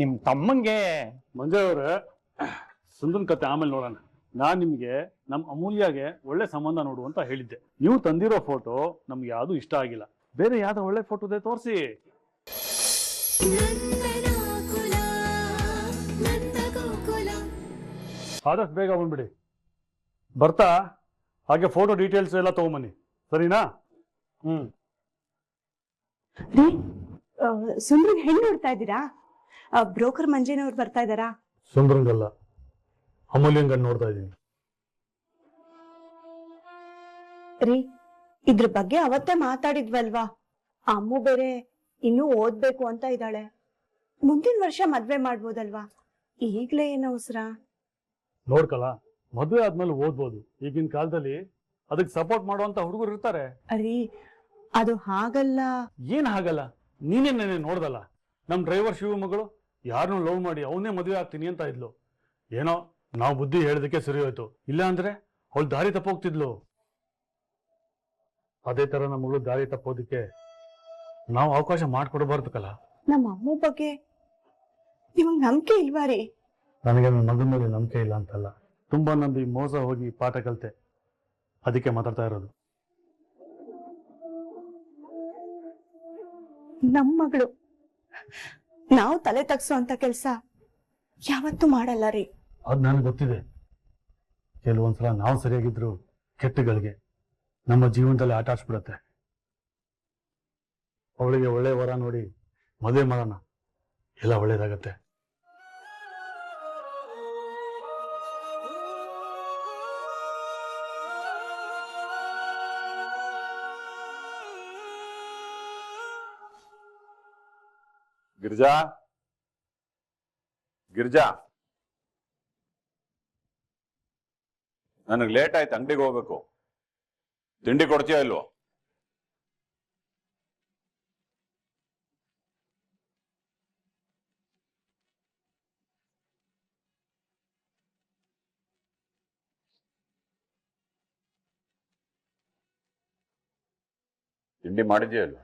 ನಿಮ್ ತಮ್ಮಂಗೆ. ಮಂಜಯ್ ಅವರೇ ಸುಂದನ್ ಕತೆ ಆಮೇಲೆ ನೋಡೋಣ. ನಾನ್ ನಿಮ್ಗೆ ನಮ್ ಅಮೂಲ್ಯಗೆ ಒಳ್ಳೆ ಸಂಬಂಧ ನೋಡು ಅಂತ ಹೇಳಿದ್ದೆ. ನೀವು ತಂದಿರೋ ಫೋಟೋ ನಮ್ಗೆ ಯಾವ್ದು ಇಷ್ಟ ಆಗಿಲ್ಲ. ಬೇರೆ ಯಾವ್ದೋ ಒಳ್ಳೆ ಫೋಟೋ ಇದೆ ತೋರಿಸಿ. ಆದಷ್ಟು ಬೇಗ ಬಂದ್ಬಿಡಿ. ಬರ್ತಾ? ಹಾಗೆ ಫೋಟೋ ಡೀಟೇಲ್ಸ್ ಎಲ್ಲ ತಗೊಂಬನ್ನಿ. ಸರಿನಾ? ಹ್ಮ್. ಸುಂದ್ರಿಗೆ ಹೆಂಗ್ ಹೆಣ್ಣು ನೋಡ್ತಾ ಇದ್ದೀರಾ? ಬ್ರೋಕರ್ ಮಂಜೇನವ್ರು ಬರ್ತಾ ಇದಾರಾ ಸುಂದರಂಗಲ್ಲ. ಅಮೂಲ್ಯಂಗ್ ನೋಡ್ತಾ ಇದ್ದೀನಿ. ರೀ ಇದ್ರ ಬಗ್ಗೆ ಅವತ್ತೇ ಮಾತಾಡಿದ್ವಲ್ವಾ? ಅಮ್ಮು ಬೇರೆ ಇನ್ನೂ ಓದ್ಬೇಕು ಅಂತ ಇದ್ದಾಳೆ. ಮುಂದಿನ ವರ್ಷ ಮದ್ವೆ ಮಾಡ್ಬೋದಲ್ವಾ? ಈಗ್ಲೇ ಏನ ಅವಸರ ನೋಡ್ಕಲ್ಲ ಮದುವೆ ಆದ್ಮೇಲೆ ಓದ್ಬೋದು. ಈಗಿನ ಕಾಲದಲ್ಲಿ ಅದಕ್ಕೆ ಸಪೋರ್ಟ್ ಮಾಡುವಂತ ಹುಡುಗರು ಇರ್ತಾರೆ. ಅರಿ ಅದು ಹಾಗಲ್ಲ. ಏನ್ ಹಾಗಲ್ಲ? ನೀನೇ ನೆನೆ ನೋಡ್ದಲ್ಲ? ನಮ್ ಡ್ರೈವರ್ ಶಿವ ಮಗಳು ಯಾರನ್ನೂ ಲವ್ ಮಾಡಿ ಅವನೇ ಮದುವೆ ಆಗ್ತೀನಿ ಅಂತ ಇದ್ಲು. ಏನೋ ನಾವು ಬುದ್ಧಿ ಹೇಳೋದಕ್ಕೆ ಸರಿ ಹೋಯ್ತು. ಇಲ್ಲ ಅಂದ್ರೆ ಅವಳು ದಾರಿ ತಪ್ಪೋಗ್ತಿದ್ಲು. ಅದೇ ತರ ನಮ್ಮ ಮಗಳು ದಾರಿ ತಪ್ಪೋದಕ್ಕೆ ನಾವು ಅವಕಾಶ ಮಾಡ್ಕೊಡ್ಬಾರ್ದಕ್ಕಲ್ಲ ಕಲ. ನಮ್ಮ ಅಮ್ಮ ಬಗ್ಗೆ ನಿಮಗ್ ನಂಬಿಕೆ ಇಲ್ವಾ ರೀ ನನಗೆ ನನ್ನ ಮಗನ ಮೇಲೆ ನಂಬಿಕೆ ಇಲ್ಲ ಅಂತಲ್ಲ. ತುಂಬಾ ನಂಬಿ ಮೋಸ ಹೋಗಿ ಪಾಠ ಕಲಿತೆ. ಅದಕ್ಕೆ ಮಾತಾಡ್ತಾ ಇರೋದು. ನಮ್ಮ ಮಗಳು ನಾವು ತಲೆ ಅಂತ ಕೆಲ್ಸ ಯಾವತ್ತೂ ಮಾಡಲ್ಲ ರೀ. ಅದು ನನಗೆ ಗೊತ್ತಿದೆ. ಕೆಲವೊಂದ್ಸಲ ನಾವು ಸರಿಯಾಗಿದ್ರು ಕೆಟ್ಟಗಳಿಗೆ ನಮ್ಮ ಜೀವನದಲ್ಲಿ ಆಟ ಆಡ್ಸ್ಬಿಡತ್ತೆ. ಅವಳಿಗೆ ಒಳ್ಳೆ ವರ ನೋಡಿ ಮದುವೆ ಮಾಡೋಣ. ಎಲ್ಲ ಒಳ್ಳೇದಾಗತ್ತೆ. ಗಿರ್ಜಾ? ಗಿರ್ಜಾ? ನನಗೆ ಲೇಟ್ ಆಯ್ತು ಅಂಗಡಿಗೆ ಹೋಗ್ಬೇಕು. ತಿಂಡಿ ಕೊಡ್ತೀಯ ಇಲ್ವೋ? ತಿಂಡಿ ಮಾಡಿದ್ಯಾ ಇಲ್ವೋ?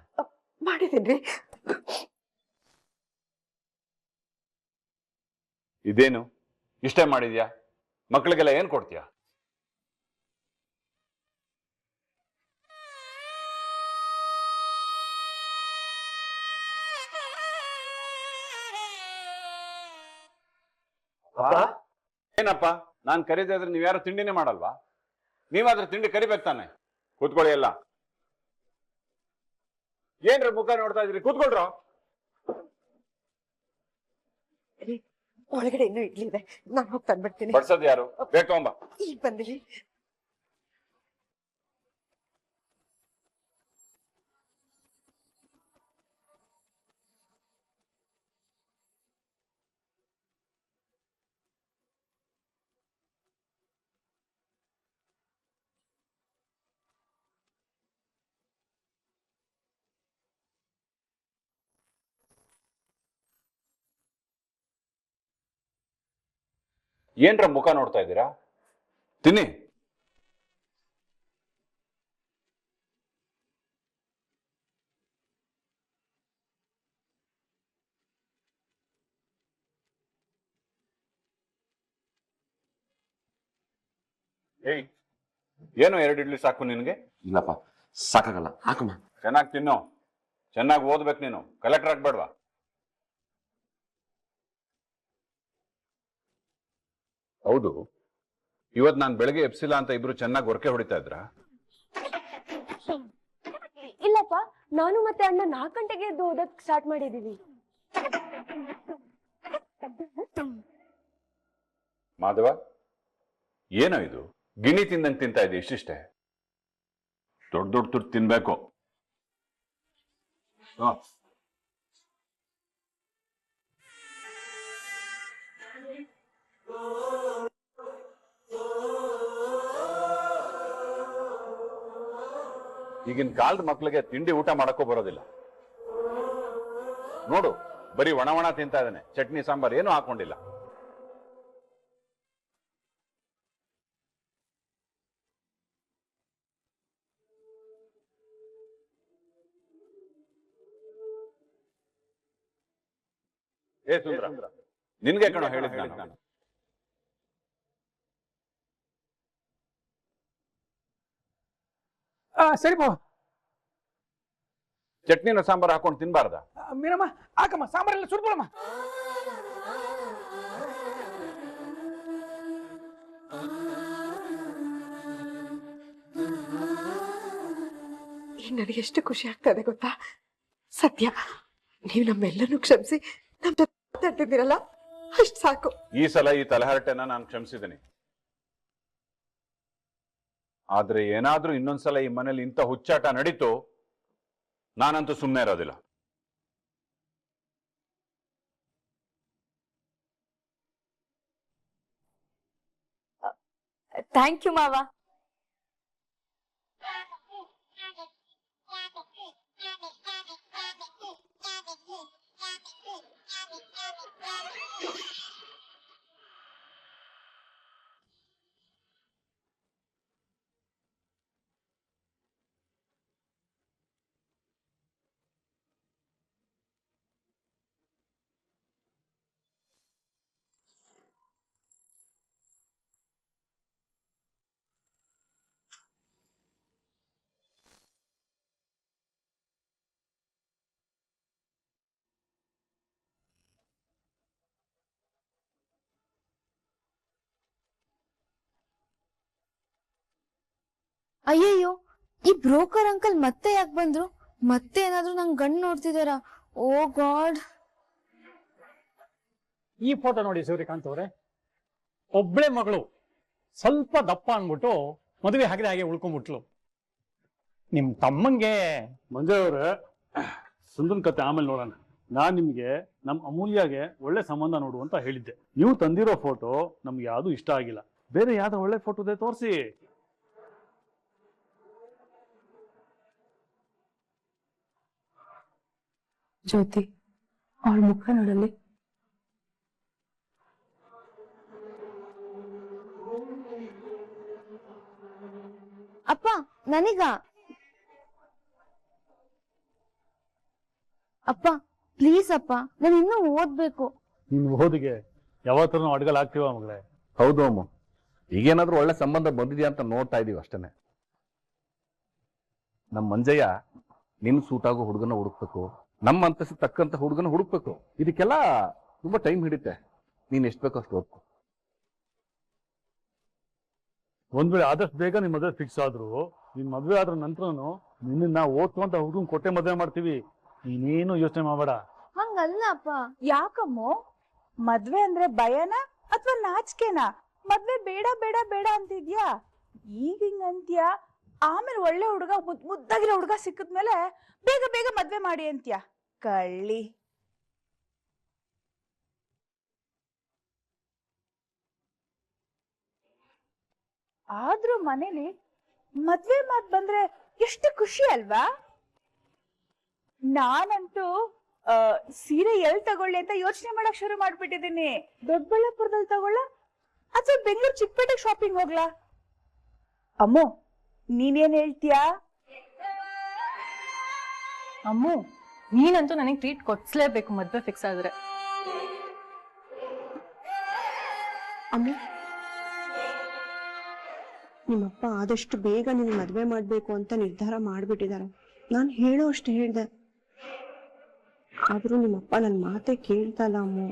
ಮಾಡಿದೀನ್ರಿ ಇದೇನು? ಇಷ್ಟೇ ಮಾಡಿದ್ಯಾ? ಮಕ್ಕಳಿಗೆಲ್ಲ ಏನ್ ಕೊಡ್ತೀಯಾ? ಏನಪ್ಪ? ನಾನ್ ಕರೀತಾ ಇದ್ರೆ ನೀವ್ಯಾರು ತಿಂಡಿನೇ ಮಾಡಲ್ವಾ? ನೀವಾದ್ರೆ ತಿಂಡಿ ಕರಿಬೇಕು ತಾನೆ. ಕೂತ್ಕೊಳ್ಳಿ ಎಲ್ಲ. ಏನ್ರ ಮುಖ ನೋಡ್ತಾ ಇದ್ರಿ ಕೂತ್ಕೊಳ್ರೋ? ಒಳಗಡೆ ಇನ್ನೂ ಇಡ್ಲಿ ಇದೆ. ನಾನು ಹೋಗಿ ತಂದ್ಬಿಡ್ತೀನಿ. ಬಡ್ಸೋದು ಯಾರು? ಬೇಕು ಅಂಬ ಈಗ ಬಂದಿರಿ ಏನ್ರ ಮುಖ ನೋಡ್ತಾ ಇದ್ದೀರಾ? ತಿನ್ನಿ. ಏಯ್ ಏನು ಎರಡು ಇಡ್ಲಿ ಸಾಕು ನಿನಗೆ? ಇಲ್ಲಪ್ಪ ಸಾಕಾಗಲ್ಲ. ಹಾಕಮ್ಮ. ಚೆನ್ನಾಗಿ ತಿನ್ನು. ಚೆನ್ನಾಗಿ ಓದ್ಬೇಕು ನೀನು. ಕಲೆಕ್ಟರ್ ಆಗ್ಬೇಡ್ವಾ? ಹೌದು. ಇವತ್ ನಾನು ಬೆಳಗ್ಗೆ ಎಪ್ಸಿಲ್ಲ ಅಂತ ಇಬ್ರು ಚೆನ್ನಾಗಿ ಹೊರಕೆ ಹೊಡಿತಾ ಇದ್ರಾ? ಇಲ್ಲಪ್ಪ ನಾನು ಮತ್ತೆ ಅಣ್ಣ ನಾಲ್ಕು ಗಂಟೆಗೆ ಎದ್ದು ಓದಕ್ ಸ್ಟಾರ್ಟ್ ಮಾಡಿದೀವಿ. ಮಾಧವ ಏನೋ ಇದು? ಗಿಣಿ ತಿಂದಂಗೆ ತಿಂತಾ ಇದೆ ಇಷ್ಟಿಷ್ಟೇ? ದೊಡ್ಡ ದೊಡ್ಡ ತುರ್ತು ತಿನ್ಬೇಕು. ಆ. ಈಗಿನ ಕಾಲದ ಮಕ್ಳಿಗೆ ತಿಂಡಿ ಊಟ ಮಾಡಕ್ಕೂ ಬರೋದಿಲ್ಲ. ನೋಡು, ಬರೀ ಒಣ ಒಣ ತಿಂತಾ ಇದ್ದಾನೆ. ಚಟ್ನಿ, ಸಾಂಬಾರ್ ಏನು ಹಾಕೊಂಡಿಲ್ಲ. ಏ ಸುಂದ್ರ, ನಿನ್ಗೆ ಕಣೋ ಹೇಳಿದ್ ನಾನು. ಸರಿ ಬಾ ಚಟ್ನಿನ ಸಾಂಬಾರ್ ಹಾಕೊಂಡು ತಿನ್ಬಾರ್ದ? ಮೀನಮ್ಮ ಹಾಕಮ್ಮ ಸಾಂಬಾರೆಲ್ಲ ಎಲ್ಲ ಈಗ ನನಗೆ ಎಷ್ಟು ಖುಷಿ ಆಗ್ತದೆ ಗೊತ್ತಾ? ಸತ್ಯ ನೀವು ನಮ್ಮೆಲ್ಲನೂ ಕ್ಷಮಿಸಿ ನಮ್ ಜೊತೆ ಮಾತಾಡ್ತಿದ್ದೀರಲ್ಲ ಅಷ್ಟು ಸಾಕು. ಈ ಸಲ ಈ ತಲೆಹರಟೆನ ನಾನು ಕ್ಷಮಿಸಿದ್ದೀನಿ. ಆದ್ರೆ ಏನಾದ್ರೂ ಇನ್ನೊಂದ್ಸಲ ಈ ಮನೇಲಿ ಇಂಥ ಹುಚ್ಚಾಟ ನಡೀತು ನಾನಂತೂ ಸುಮ್ಮನೆ ಇರೋದಿಲ್ಲ. ಥ್ಯಾಂಕ್ ಯು ಮಾವ. ಅಯ್ಯಯ್ಯೋ ಈ ಬ್ರೋಕರ್ ಅಂಕಲ್ ಮತ್ತೆ ಯಾಕೆ ಬಂದ್ರು? ಮತ್ತೆ ಏನಾದ್ರೂ ನಂಗೆ ಗಂಡ್ ನೋಡ್ತಿದಾರ? ಓ ಗಾಡ್. ಈ ಫೋಟೋ ನೋಡಿ ಸೂರ್ಯಕಾಂತ್ ಅವರೇ. ಒಬ್ಳೆ ಮಗಳು ಸ್ವಲ್ಪ ದಪ್ಪ ಅನ್ಬಿಟ್ಟು ಮದುವೆ ಹಾಗೆ ಹಾಗೆ ಉಳ್ಕೊಂಡ್ಬಿಟ್ಲು. ನಿಮ್ ತಮ್ಮಂಗೆ ಮಂಜಯ್ ಅವರೇ ಸುಂದನ್ ಕತೆ ಆಮೇಲೆ ನೋಡೋಣ. ನಾನ್ ನಿಮ್ಗೆ ನಮ್ ಅಮೂಲ್ಯಗೆ ಒಳ್ಳೆ ಸಂಬಂಧ ನೋಡು ಅಂತ ಹೇಳಿದ್ದೆ. ನೀವು ತಂದಿರೋ ಫೋಟೋ ನಮ್ಗೆ ಯಾವ್ದು ಇಷ್ಟ ಆಗಿಲ್ಲ. ಬೇರೆ ಯಾವ್ದೋ ಒಳ್ಳೆ ಫೋಟೋ ಇದೆ ತೋರಿಸಿ. ಜ್ಯೋತಿ ಅವಳ ಮುಖ ನೋಡಲಿ. ಅಪ್ಪ ನನಗ. ಅಪ್ಪ ಪ್ಲೀಸ್ ಅಪ್ಪ ನಾನು ಇನ್ನೂ ಓದ್ಬೇಕು. ನಿನ್ ಓದಿಗೆ ಯಾವತ್ತೂ ಅಡ್ಗಲ್ ಆಗ್ತೀವ ಮಗಳೇ? ಹೌದು ಅಮ್ಮ. ಈಗೇನಾದ್ರೂ ಒಳ್ಳೆ ಸಂಬಂಧ ಬಂದಿದ್ಯಾ ಅಂತ ನೋಡ್ತಾ ಇದೀವಿ ಅಷ್ಟೇನೆ. ನಮ್ಮ ಮಂಜಯ್ಯ ನಿನ್ ಸೂಟಾಗೋ ಹುಡುಗನ ಹುಡುಕ್ಬೇಕು. ನಮ್ಮ ಅಂತಸ್ ತಕ್ಕಂತ ಹುಡುಗನ ಹುಡುಕ್ಬೇಕು. ಇದಕ್ಕೆಲ್ಲ ತುಂಬಾ ಟೈಮ್ ಹಿಡಿತೆ. ನೀನ್ ಎಷ್ಟು ಬೇಕೋ ಅಷ್ಟು ಓದ್ಕೊ. ಒಂದ್ ವೇಳೆ ಆದಷ್ಟು ಬೇಗ ನಿಮ್ ಮದ್ವೆ ಫಿಕ್ಸ್ ಆದ್ರು ನಿನ್ ಮದ್ವೆ ಆದ್ರ ನಂತರನು ನಿನ್ನ ಓದ್ಕೊಂತ ಹುಡುಗನ್ ಕೊಟ್ಟೆ ಮದ್ವೆ ಮಾಡ್ತೀವಿ. ನೀನೇನು ಯೋಚನೆ ಮಾಡಬೇಡ. ಹಂಗಲ್ಲ ಅಪ್ಪ ಯಾಕಮ್ಮೋ? ಮದ್ವೆ ಅಂದ್ರೆ ಭಯನ ಅಥವಾ ನಾಚಿಕೆನಾ? ಮದ್ವೆ ಬೇಡ ಬೇಡ ಬೇಡ ಅಂತಿದ್ಯಾ? ಈಗ ಹಿಂಗ್ ಅಂತ್ಯ? ಆಮೇಲೆ ಒಳ್ಳೆ ಹುಡುಗ, ಮುದ್, ಮುದ್ದಾಗಿರೋ ಹುಡುಗ ಸಿಕ್ಕಿದ್ಮೇಲೆ ಬೇಗ ಬೇಗ ಮದ್ವೆ ಮಾಡಿ ಅಂತ್ಯ. ಕಳ್ಳಿ. ಆದ್ರೂ ಮನೇಲಿ ಮದ್ವೆ ಮಾತ್ ಬಂದ್ರೆ ಎಷ್ಟು ಖುಷಿ ಅಲ್ವಾ? ನಾನಂತೂ ಸೀರೆ ಎಲ್ ತಗೊಳ್ಳಿ ಅಂತ ಯೋಚನೆ ಮಾಡಕ್ ಶುರು ಮಾಡ್ಬಿಟ್ಟಿದ್ದೀನಿ. ದೊಡ್ಡಬಳ್ಳಾಪುರದಲ್ಲಿ ತಗೊಳ್ಳ? ಅಥವಾ ಬೆಂಗಳೂರು ಚಿಕ್ಕಪೇಟೆ ಶಾಪಿಂಗ್ ಹೋಗ್ಲಾ? ಅಮ್ಮು ನೀನೇನ್ ಹೇಳ್ತೀಯಾ? ಅಮ್ಮು ನೀನಂತೂ ನನಗೆ ಟ್ರೀಟ್ ಕೊಡ್ಸ್ಲೇಬೇಕು ಮದ್ವೆ ಫಿಕ್ಸ್ ಆದ್ರೆ. ಅಮ್ಮ ನಿಮ್ಮಪ್ಪ ಆದಷ್ಟು ಬೇಗ ನಿನ್ ಮದ್ವೆ ಮಾಡ್ಬೇಕು ಅಂತ ನಿರ್ಧಾರ ಮಾಡ್ಬಿಟ್ಟಿದ್ದಾರೆ. ನಾನು ಹೇಳೋ ಅಷ್ಟು ಹೇಳ್ದೆ. ಆದ್ರೂ ನಿಮ್ಮಪ್ಪ ನನ್ ಮಾತೆ ಕೇಳ್ತಲ್ಲ ಅಮ್ಮ.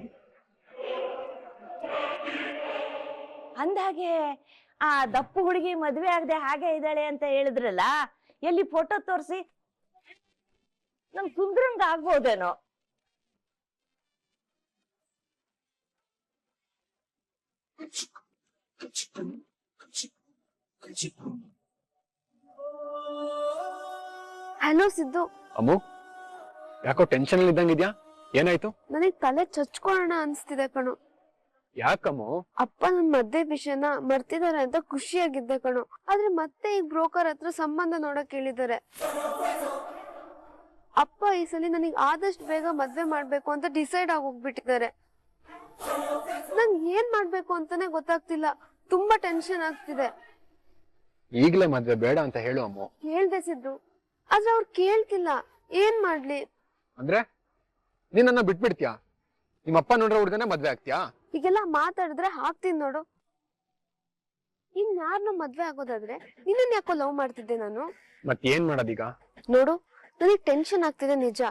ಅಂದಾಗೆ ಆ ದಪ್ಪು ಹುಡುಗಿ ಮದ್ವೆ ಆಗದೆ ಹಾಗೆ ಇದ್ದಾಳೆ ಅಂತ ಹೇಳಿದ್ರಲ್ಲ ಎಲ್ಲಿ ಫೋಟೋ ತೋರಿಸಿ? ನಮ್ ಸುಂದ್ರಂಗ ಆಗ್ಬೋದೇನೋ? ಹಲೋ ಸಿದ್ದು. ಅಮ್ಮು ಯಾಕೋ ಟೆನ್ಷನ್ ಅಲ್ಲಿ ಇದ್ದಂಗಿದ್ಯಾ ಏನಾಯ್ತು? ನನಗ್ ತಲೆ ಚಚ್ಕೊಳ್ಳೋಣ ಅನ್ಸ್ತಿದೆ ಕಣೋ. ಯಾಕಮ್ಮು? ಅಪ್ಪ ನನ್ ಮದ್ವೆ ವಿಷಯನ ಮರ್ತಿದಾರೆ ಅಂತ ಖುಷಿಯಾಗಿದ್ದೆ ಕಣೋ. ಆದ್ರೆ ಮತ್ತೆ ಈ ಬ್ರೋಕರ್ ಹತ್ರ ಸಂಬಂಧ ನೋಡಕ್ ಹೇಳಿದ್ದಾರೆ. ಅಪ್ಪ ಈ ಸಲ ನನಗೆ ಆದಷ್ಟು ಬೇಗ ಮದ್ವೆ ಮಾಡ್ಬೇಕು ಅಂತ ಡಿಸೈಡ್ ಆಗೋಗ್ಬಿಟ್ಟಿದ್ದಾರೆ. ನಂಗ್ ಏನ್ ಮಾಡ್ಬೇಕು ಅಂತಾನೆ ಗೊತ್ತಾಗ್ತಿಲ್ಲ. ತುಂಬಾ ಟೆನ್ಷನ್ ಆಗ್ತಿದೆ. ಈಗ್ಲೇ ಮದ್ವೆ ಬೇಡ ಅಂತ ಹೇಳು ಅಮ್ಮ. ಹೇಳ್ದೆ ಸಿದ್ದು. ಆದ್ರೆ ಅವ್ರು ಕೇಳ್ತಿಲ್ಲ. ಏನ್ ಮಾಡ್ಲಿ? ಅಂದ್ರೆ? ನೀನ್ ನನ್ನ ಬಿಟ್ಬಿಡ್ತೀಯಾ? ನಿಮ್ಮಪ್ಪ ನೋಡ್ರೆ ಹುಡ್ಗನೆ ಮದ್ವೆ ಆಗ್ತೀಯಾ? ಹೀಗೆಲ್ಲ ಮಾತಾಡಿದ್ರೆ ಹಾಕ್ತೀನಿ ನೋಡು. ಇನ್ ಯಾರನ್ನ ಮದ್ವೆ ಆಗೋದಾದ್ರೆ ನಿನ್ನ ಯಾಕೋ ಲವ್ ಮಾಡ್ತಿದ್ದೆ ನಾನು? ಮತ್ ಏನ್ ಮಾಡೋದೀಗ? ನೋಡು ನನಗೆ ಟೆನ್ಷನ್ ಆಗ್ತಿದೆ ನಿಜ.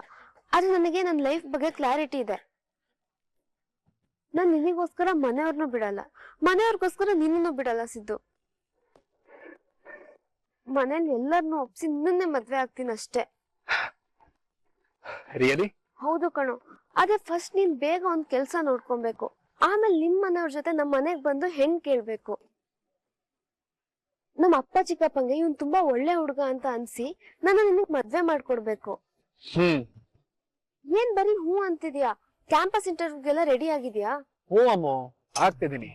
ಆದ್ರೆ ನನಗೆ ನನ್ನ ಲೈಫ್ ಬಗ್ಗೆ ಕ್ಲಾರಿಟಿ ಇದೆ. ನಾನ್ ನಿನಗೋಸ್ಕರ ಮನೆಯವ್ರನ್ನೂ ಬಿಡಲ್ಲ. ಮನೆಯವ್ರಿಗೋಸ್ಕರ ನಿನ್ನನ್ನು ಬಿಡಲ್ಲ ಸಿದ್ದು. ಮನೇಲಿ ಎಲ್ಲರನ್ನೂ ಒಪ್ಸಿ ನಿನ್ನೇ ಮದ್ವೆ ಆಗ್ತೀನಿ ಅಷ್ಟೇ. ರಿಯಲಿ ಹೌದು ಕಣೋ. ಆದ್ರೆ ಫಸ್ಟ್ ನೀನ್ ಬೇಗ ಒಂದ್ ಕೆಲ್ಸ ನೋಡ್ಕೊಬೇಕು. ಆಮೇಲೆ ನಿಮ್ ಮನೆಯವ್ರ ಜೊತೆ ನಮ್ ಮನೆಗ್ ಬಂದು ಹೆಂಗ್ ಕೇಳ್ಬೇಕು. ನಮ್ಮ ಅಪ್ಪ ಚಿಕ್ಕಪ್ಪಂಗೆ ಇವ್ನ್ ತುಂಬಾ ಒಳ್ಳೆ ಹುಡುಗ ಅಂತ ಅನ್ಸಿ ನನ್ನ ನಿನಗ್ ಮದ್ವೆ ಮಾಡ್ಕೊಡ್ಬೇಕು. ಹ್ಮ್. ಏನ್ ಬರೀ ಹೂ ಅಂತಿದ್ಯಾ? ಕ್ಯಾಂಪಸ್ ಇಂಟರ್ವ್ಯೂಗೆಲ್ಲ ರೆಡಿ ಆಗಿದ್ಯಾ? ಹ್ಞೂ ಅಮ್ಮ ಆಗ್ತಿದ್ದೀನಿ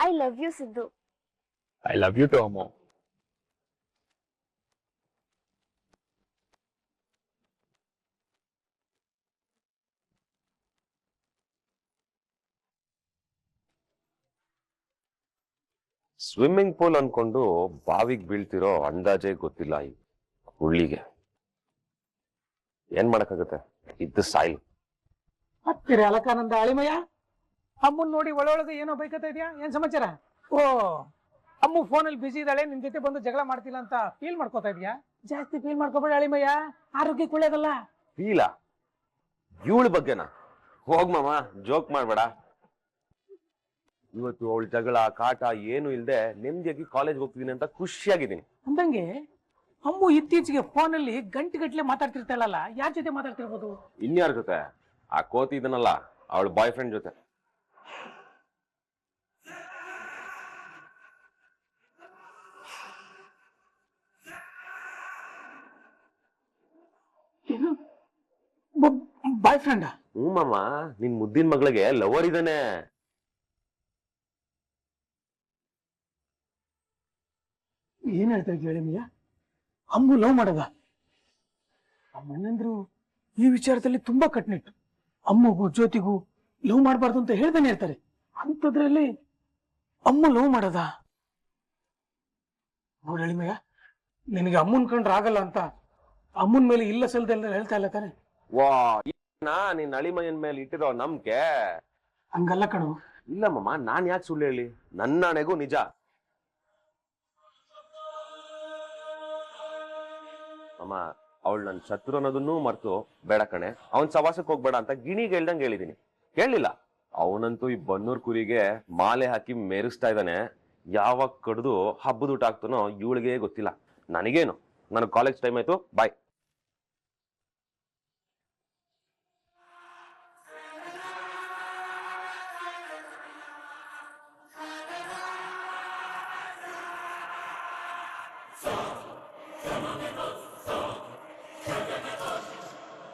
I love you Siddu. I love you too ಅಮ್ಮೋ. Swimming pool ಅನ್ಕೊಂಡು ಬಾವಿಗೆ ಬೀಳ್ತಿರೋ ಅಂದಾಜೇ ಗೊತ್ತಿಲ್ಲ ಈ ಹುಳ್ಳಿಗೆ. ಏನ್ ಮಾಡಕ್ಕಾಗತ್ತೆ? ಇದ್ದ ಸಾಯ್ಲು. ಹತ್ತಿರ ಅಲಕಾನಂದ ಅಳಿಮಯ್ಯ? ಅಮ್ಮನ್ ನೋಡಿ ಒಳೊಳಗೆ ಏನೋ ಬೈಕತ್ತ ಇದೆಯಾ? ಏನ್ ಸಮಾಚಾರ? ಓ ಅಮ್ಮ ಫೋನಲ್ಲಿ ಬಿಸಿ ಇದ್ದಾಳೆ ನಿನ್ ಜೊತೆ ಬಂದು ಜಗಳ ಮಾಡ್ತಿಲ್ಲ ಅಂತ ಫೀಲ್ ಮಾಡ್ಕೋತಾ ಇದೆಯಾ? ಜಾಸ್ತಿ ಫೀಲ್ ಮಾಡ್ಕೋಬೇಡ ಅಳಿಮಯ್ಯ ಆರೋಗ್ಯಕ್ಕೆ ಒಳ್ಳೇದಲ್ಲ? ಫೀಲ ಇವಳ ಬಗ್ಗೆನಾ? ಹೋಗ್ ಮಾಮ ಜೋಕ್ ಮಾಡ್ಬೇಡ. ಇವತ್ತು ಅವಳ ಜಗಳ ಕಾಟ ಏನು ಇಲ್ಲದೆ ನೆಮ್ಮದಿಯಾಗಿ ಕಾಲೇಜ್ ಹೋಗ್ತಿದ್ದೀನಿ ಅಂತ ಖುಷಿಯಾಗಿದ್ದೀನಿ. ಅಂದಂಗೆ ಅಮ್ಮು ಇತ್ತೀಚೆಗೆ ಫೋನಲ್ಲಿ ಗಂಟೆ ಗಟ್ಟಲೆ ಮಾತಾಡ್ತಿರ್ತಾಳಲ್ಲ ಯಾರ ಜೊತೆ ಮಾತಾಡ್ತಿರ್ಬೋದು? ಇನ್ಯಾರ ಜೊತೆ? ಆ ಕೋತಿ ಇದನ್ನಲ್ಲ ಅವಳ ಬಾಯ್ ಫ್ರೆಂಡ್ ಜೊತೆ ಬಾಯ್ ಫ್ರೆಂಡ್ ಹ್ಮ್ ಮಾಮ ನಿನ್ ಮುದ್ದಿನ ಮಗಳಿಗೆ ಲವರ್ ಇದಾನೆ ಏನ್ ಹೇಳ್ತಾ ಇದ್ವಿ ಅಳಿಮಯ್ಯ ಅಮ್ಮು ಲವ್ ಮಾಡದ? ಅಮ್ಮಣ್ಣಂದ್ರು ಈ ವಿಚಾರದಲ್ಲಿ ತುಂಬಾ ಕಟ್ನಿಟ್ಟು. ಅಮ್ಮಗೂ ಜ್ಯೋತಿಗೂ ಲವ್ ಮಾಡಬಾರ್ದು ಅಂತ ಹೇಳ್ತಾನೆ ಇರ್ತಾರೆ. ಅಂಥದ್ರಲ್ಲಿ ಅಮ್ಮ ಲವ್ ಮಾಡದ? ನೋಡು ಅಳಿಮಯ್ಯ ನಿನಗೆ ಅಮ್ಮನ್ ಕಂಡ್ರೆ ಆಗಲ್ಲ ಅಂತ ಅಮ್ಮನ್ ಮೇಲೆ ಇಲ್ಲ ಸಲ್ದೆಲ್ಲ ಹೇಳ್ತಾ ಇಲ್ಲ ತಾನೆ? ವಾ ನಿನ್ ಅಳಿಮಯ್ಯನ್ ಮೇಲೆ ಇಟ್ಟಿರೋ ನಂಬಿಕೆ? ಹಂಗಲ್ಲ ಕಣು. ಇಲ್ಲಮ್ಮ ನಾನ್ ಯಾಕೆ ಸುಳ್ಳು ಹೇಳಿ? ನನ್ನ ನಿಜ. ಅಮ್ಮ, ಅವಳು ನನ್ನ ಶತ್ರು ಅನ್ನೋದನ್ನೂ ಮರ್ತು, ಬೇಡ ಕಣೆ. ಅವನ್ ಸವಾಸಕ್ಕೆ ಹೋಗ್ಬೇಡ ಅಂತ ಗಿಣಿಗೆ ಹೇಳ್ದಂಗೆ ಹೇಳಿದೀನಿ. ಕೇಳಲಿಲ್ಲ. ಅವನಂತೂ ಈ ಬನ್ನೂರ್ ಕುರಿಗೆ ಮಾಲೆ ಹಾಕಿ ಮೆರೆಸ್ತಾ ಇದ್ದಾನೆ. ಯಾವಾಗ ಕಡ್ದು ಹಬ್ಬದ ಊಟ ಆಗ್ತಾನೋ ಇವಳಿಗೆ ಗೊತ್ತಿಲ್ಲ. ನನಗೇನು? ನನಗೆ ಕಾಲೇಜ್ ಟೈಮ್ ಆಯ್ತು ಬಾಯ್